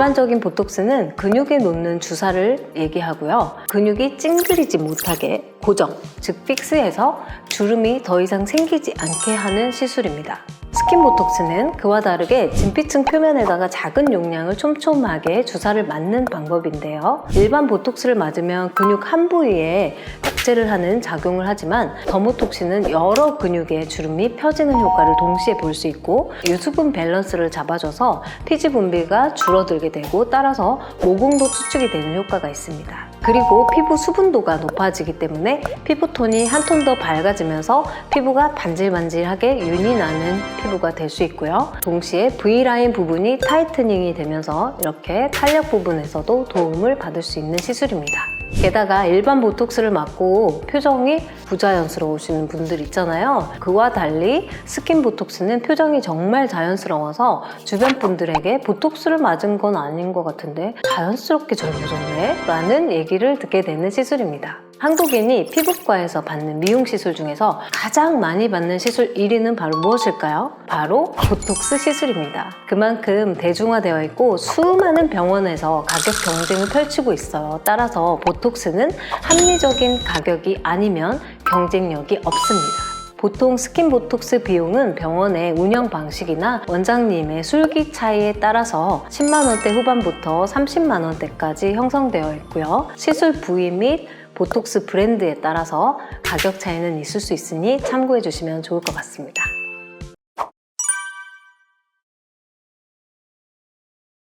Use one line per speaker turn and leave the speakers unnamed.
일반적인 보톡스는 근육에 놓는 주사를 얘기하고요. 근육이 찡그리지 못하게 고정, 즉 픽스해서 주름이 더 이상 생기지 않게 하는 시술입니다. 스킨 보톡스는 그와 다르게 진피층 표면에다가 작은 용량을 촘촘하게 주사를 맞는 방법인데요. 일반 보톡스를 맞으면 근육 한 부위에 억제를 하는 작용을 하지만 더모톡스는 여러 근육의 주름이 펴지는 효과를 동시에 볼 수 있고 유수분 밸런스를 잡아줘서 피지 분비가 줄어들게 되고 따라서 모공도 수축이 되는 효과가 있습니다. 그리고 피부 수분도가 높아지기 때문에 피부톤이 한 톤 더 밝아지면서 피부가 반질반질하게 윤이 나는 피 부가 될 수 있고요. 동시에 V라인 부분이 타이트닝이 되면서 이렇게 탄력 부분에서도 도움을 받을 수 있는 시술입니다. 게다가 일반 보톡스를 맞고 표정이 부자연스러우시는 분들 있잖아요. 그와 달리 스킨 보톡스는 표정이 정말 자연스러워서 주변 분들에게 보톡스를 맞은 건 아닌 것 같은데 자연스럽게 젊어졌네? 라는 얘기를 듣게 되는 시술입니다. 한국인이 피부과에서 받는 미용 시술 중에서 가장 많이 받는 시술 1위는 바로 무엇일까요? 바로 보톡스 시술입니다. 그만큼 대중화되어 있고 수많은 병원에서 가격 경쟁을 펼치고 있어요. 따라서 보톡스는 합리적인 가격이 아니면 경쟁력이 없습니다. 보통 스킨 보톡스 비용은 병원의 운영 방식이나 원장님의 술기 차이에 따라서 10만 원대 후반부터 30만 원대까지 형성되어 있고요. 시술 부위 및 보톡스 브랜드에 따라서 가격 차이는 있을 수 있으니 참고해 주시면 좋을 것 같습니다.